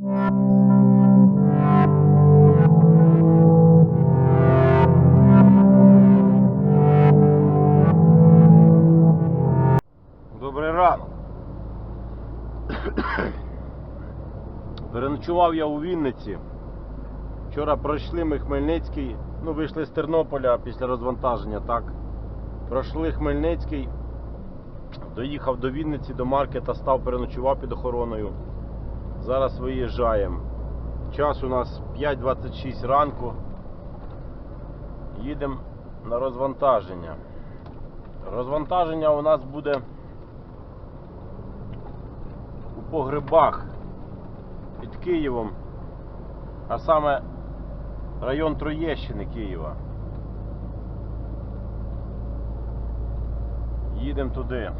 Добрий ранок. Переночував я у Вінниці. Вчора пройшли ми Хмельницький, ну вийшли з Тернополя після розвантаження, так. Пройшли Хмельницький, доїхав до Вінниці, до маркета, став, переночував під охороною. Зараз виїжджаємо. Час у нас 5.26 ранку. Їдемо на розвантаження. Розвантаження у нас буде у погребах під Києвом, а саме район Троєщини Києва. Їдемо туди.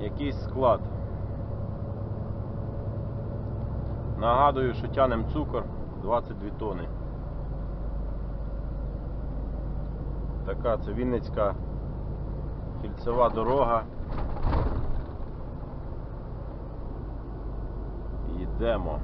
Якийсь склад. Нагадую, що тянем цукор 22 тони. Така це Вінницька кільцева дорога. Йдемо.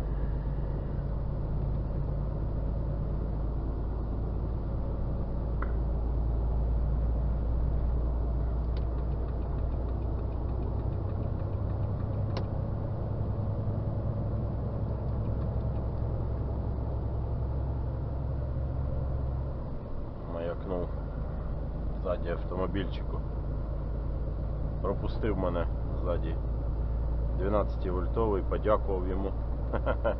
Пропустив мене ззаді 12 вольтовий, подякував йому.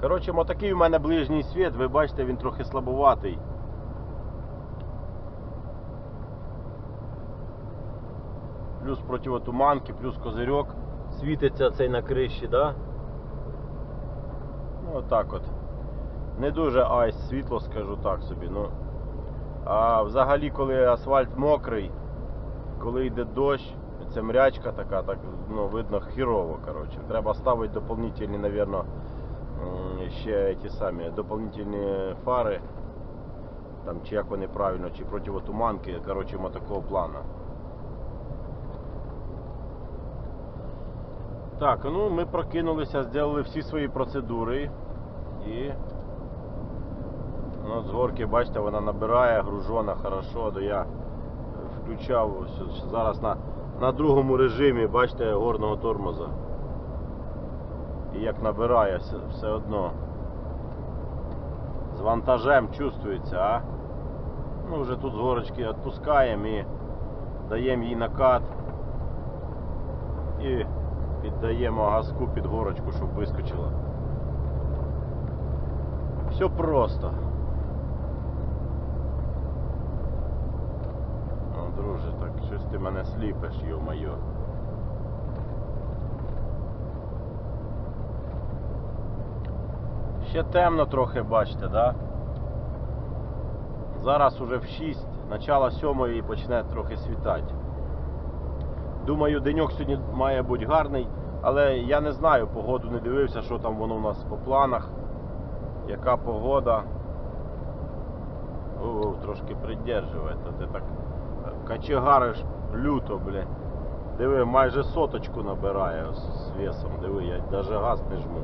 Коротше, отакий у мене ближній світ, ви бачите, він трохи слабуватий. Плюс противотуманки, плюс козирьок. Світиться цей на криші, да? Ну отак от. Не дуже айс світло, скажу так собі. Ну. А взагалі, коли асфальт мокрий, коли йде дощ, це мрячка така, так ну, видно хірово, коротше. Треба ставити дополнительні, навірно, м, ще ті самі дополнительні фари. Там, чи як вони правильно, чи противотуманки, коротше, такого плану. Так, ну ми прокинулися, зробили всі свої процедури і ну, з горки, бачите, вона набирає, гружона хорошо, то я включав зараз на, на другому режимі, бачите, горного тормоза. І як набирає все, все одно. З вантажем чувствується, а? Ну вже тут з горочки відпускаємо і даємо їй накат. І піддаємо газку під горочку, щоб вискочила. Все просто. Ну, друже, так щось ти мене сліпиш, йо-майо. Ще темно трохи, бачите, да? Зараз уже в 6, начало 7 і почне трохи світати. Думаю, деньок сьогодні має бути гарний, але я не знаю, погоду не дивився, що там воно у нас по планах, яка погода. О, трошки придержує, ти так качегариш люто, бля. Диви, майже соточку набирає з з весом. Диви, я навіть газ не жму.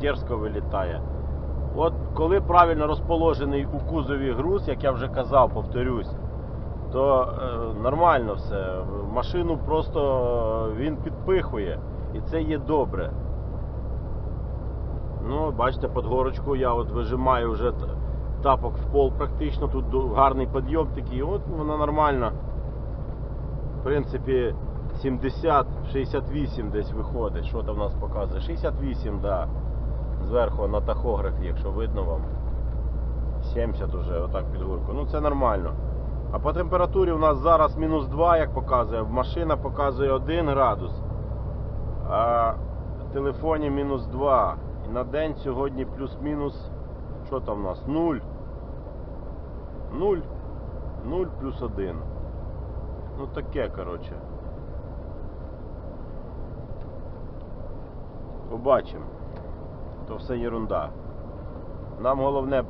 Дерзко вилітає. От коли правильно розположений у кузові груз, як я вже казав, повторюсь, то е, нормально все. Машину просто е, він підпихує. І це є добре. Ну, бачите, під горочку я от вижимаю вже тапок в пол практично. Тут гарний підйом такий, от вона нормально. В принципі, 70, 68 десь виходить. Що там в нас показує? 68, так. Да. Зверху на тахографі, якщо видно вам. 70 уже, отак під горку. Ну це нормально. А по температурі у нас зараз мінус 2, як показує. Машина показує 1 градус. А в телефоні мінус 2. На день сьогодні плюс-мінус. Що там у нас? 0. 0. 0 плюс 1. Ну таке, коротше. Побачимо. То все ерунда. Нам головне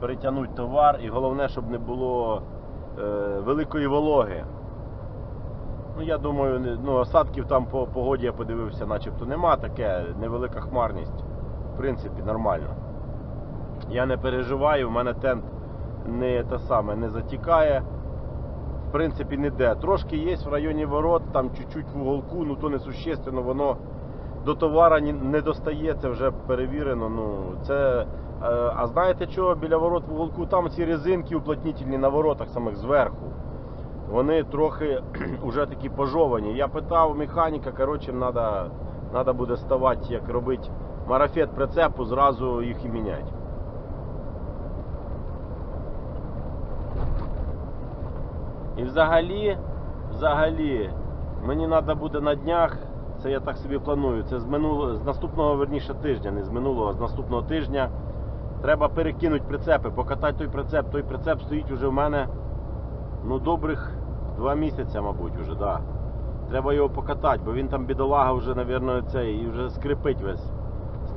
перетягнути товар і головне, щоб не було е, великої вологи. Ну, я думаю, ну, осадків там по погоді я подивився, начебто нема таке, невелика хмарність. В принципі, нормально. Я не переживаю, в мене тент не те саме не затікає. В принципі, ніде. Трошки є в районі ворот, там чуть-чуть в уголку, ну то не воно до товара не достає, це вже перевірено. Ну, це, е, а знаєте що, біля ворот в уголку там ці резинки уплотнітельні на воротах самих зверху. Вони трохи вже такі пожовані. Я питав механіка, коротше, треба буде ставати, як робити марафет прицепу, зразу їх і міняти. І взагалі, взагалі, мені треба буде на днях, це я так собі планую, це з минулого, з наступного верніше тижня, не з минулого, а з наступного тижня. Треба перекинути прицепи, покатати той прицеп. Той прицеп стоїть уже в мене ну добрих два місяці, мабуть, уже, да. Треба його покатати, бо він там бідолага вже, мабуть, цей, і вже скрипить весь.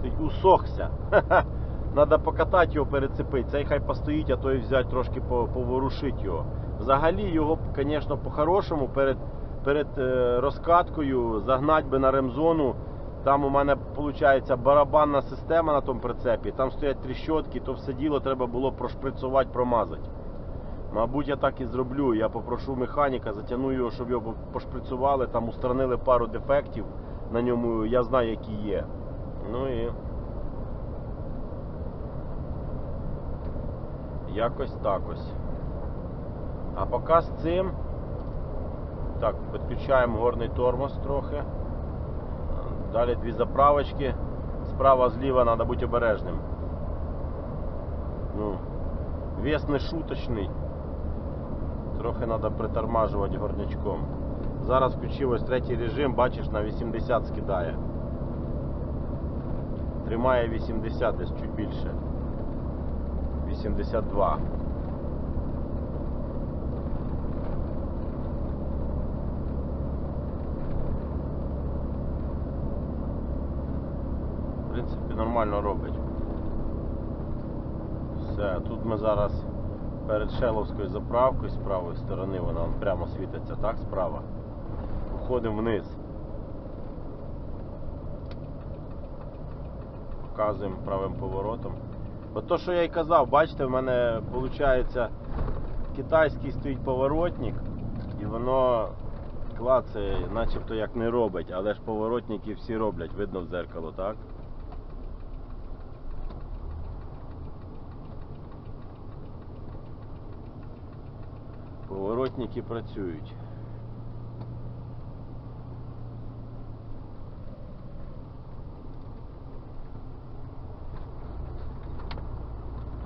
Стоїть, усохся. Треба покатати його, перецепити. Цей хай постоїть, а той взяти трошки поворушити його. Взагалі його, звісно, по-хорошому перед, перед е, розкаткою загнати би на ремзону. Там у мене виходить барабанна система на тому прицепі, там стоять тріщотки, то все діло треба було прошприцувати, промазати. Мабуть, я так і зроблю. Я попрошу механіка, затягну його, щоб його пошприцювали, там устранили пару дефектів на ньому, я знаю, які є. Ну і. Якось так ось. А поки з цим. Так, підключаємо горний тормоз трохи. Далі дві заправочки. Справа зліва треба бути обережним. Ну, вес не шуточний. Трохи треба притормажувати горнячком. Зараз включив ось третій режим, бачиш, на 80 скидає. Тримає 80 десь чуть більше. 82. В принципі, нормально робить. Все, тут ми зараз перед Шеловською заправкою з правої сторони, вона прямо світиться, так, справа. Уходимо вниз. Показуємо правим поворотом. От то, що я й казав, бачите, в мене виходить китайський стоїть поворотник, і воно клацає, начебто як не робить, але ж поворотники всі роблять, видно в дзеркало, так? Поворотники працюють.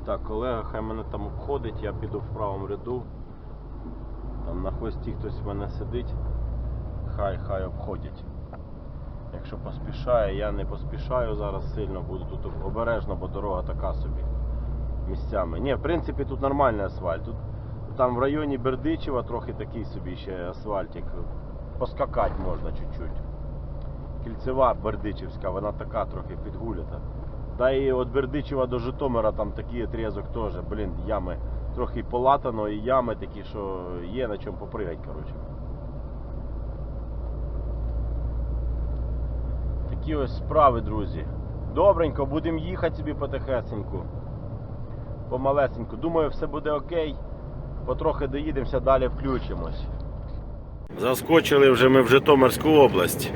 Так, колега хай мене там обходить, я піду в правому ряду. Там на хвості хтось в мене сидить. Хай хай обходять. Якщо поспішає, я не поспішаю зараз сильно, буду тут обережно, бо дорога така собі місцями. Ні, в принципі тут нормальний асфальт. Тут там в районі Бердичева трохи такий собі ще асфальтик. Поскакати можна чуть-чуть. Кільцева Бердичівська, вона така трохи підгулята. Та і від Бердичева до Житомира там такий отрізок теж, блін, ями. Трохи полатано і ями такі, що є на чому попригати, коротше. Такі ось справи, друзі. Добренько, будемо їхати собі потихесеньку. Помалесеньку. Думаю, все буде окей. Потрохи доїдемося, далі включимось. Заскочили вже ми в Житомирську область.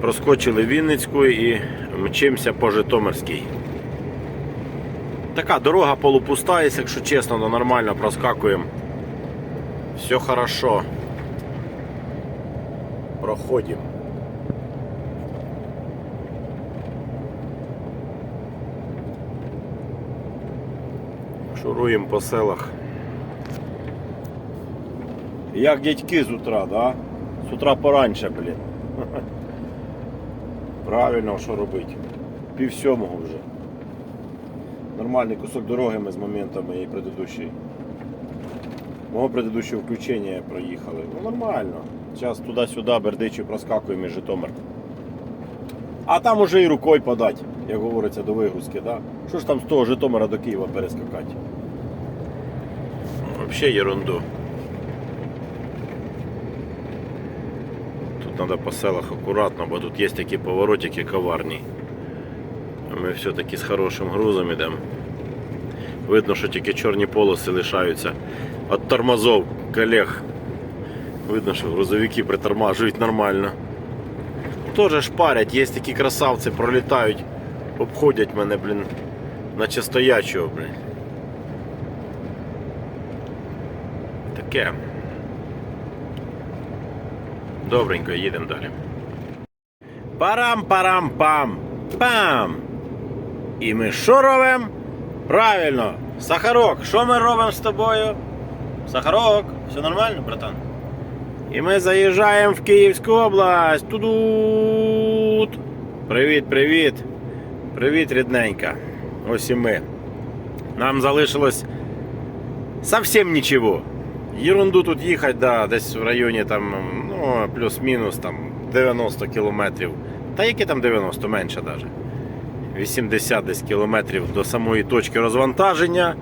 Проскочили Вінницьку і мчимося по Житомирській. Така дорога полупуста, якщо чесно, то нормально проскакуємо. Все хорошо. Проходимо. Шуруємо по селах. Як дядьки з утра, да? З утра пораньше, блін. Правильно, що робити? Пів сьомого вже. Нормальний кусок дороги ми з моменту моєї предыдущої. Мого предыдущого включення проїхали. Ну нормально. Зараз туди-сюди Бердичів проскакуємо і Житомир. А там уже і рукою подать, як говориться, до вигрузки, да? Що ж там з того Житомира до Києва перескакати? Взагалі ерунду. Треба по селах акуратно, бо тут є такі поворотики коварні. Ми все-таки з хорошим грузом йдемо. Видно, що тільки чорні полоси лишаються від тормозов колег. Видно, що грузовики притормажують нормально. Тоже шпарять, є такі красавці, пролітають, обходять мене, блін, наче стоячого, блін. Таке. Добренько, їдемо далі. Парам-парам-пам! Пам! І ми що робимо? Правильно! Сахарок! Що ми робимо з тобою? Сахарок! Все нормально, братан? І ми заїжджаємо в Київську область. Тудут! Привіт, привіт! Рідненька. Ось і ми. Нам залишилось совсем нічого. Ерунду тут їхати, да, десь в районі там, ну, плюс-мінус там 90 кілометрів. Та які там 90, менше навіть. 80 десь кілометрів до самої точки розвантаження.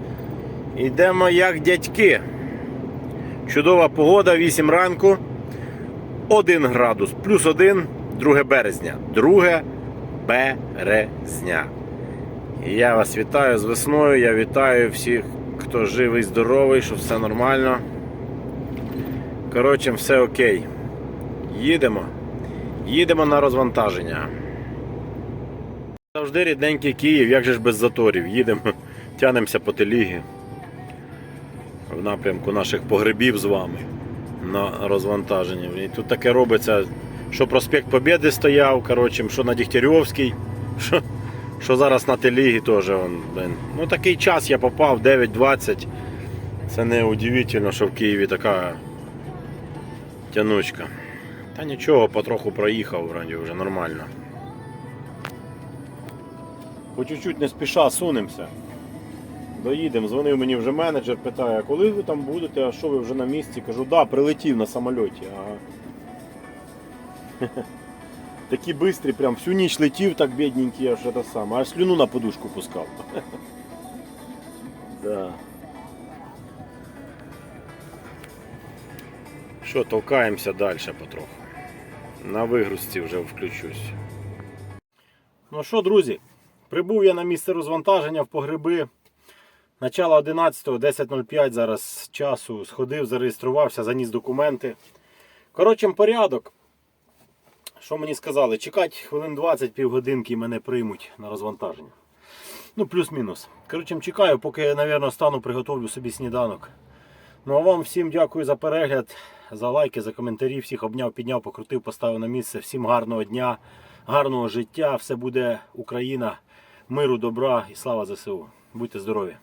Йдемо як дядьки. Чудова погода, 8 ранку, 1 градус, плюс 1, 2 березня. 2 березня. Я вас вітаю з весною, я вітаю всіх, хто живий, здоровий, що все нормально. Коротше, все окей. Їдемо. Їдемо на розвантаження. Завжди рідненький Київ, як же ж без заторів. Їдемо, тянемося по телігі в напрямку наших погребів з вами на розвантаження. І тут таке робиться, що проспект Побєди стояв, коротше, що на Дігтярьовській, що, що зараз на телігі теж. Ну такий час я попав, 9.20. Це не удивительно, що в Києві така тянучка. Та нічого, потроху проїхав, вроді вже нормально. По чуть-чуть не спіша сунемося. Доїдемо, дзвонив мені вже менеджер, питає, а коли ви там будете, а що ви вже на місці? Кажу, да, прилетів на самольоті. Ага. Такі бистрі, прям всю ніч летів, так бідненький, аж це саме, аж слюну на подушку пускав. да. Що, толкаємося далі потроху. На вигрузці вже включусь. Ну що, друзі, прибув я на місце розвантаження в погреби. Начало 11 10.05 зараз часу сходив, зареєструвався, заніс документи. Коротше, порядок. Що мені сказали? Чекати хвилин 20 півгодинки мене приймуть на розвантаження. Ну, плюс-мінус. Коротше, чекаю, поки я, напевно, стану, приготовлю собі сніданок. Ну а вам всім дякую за перегляд, за лайки, за коментарі. Всіх обняв, підняв, покрутив, поставив на місце. Всім гарного дня, гарного життя. Все буде Україна, миру, добра і слава ЗСУ. Будьте здорові!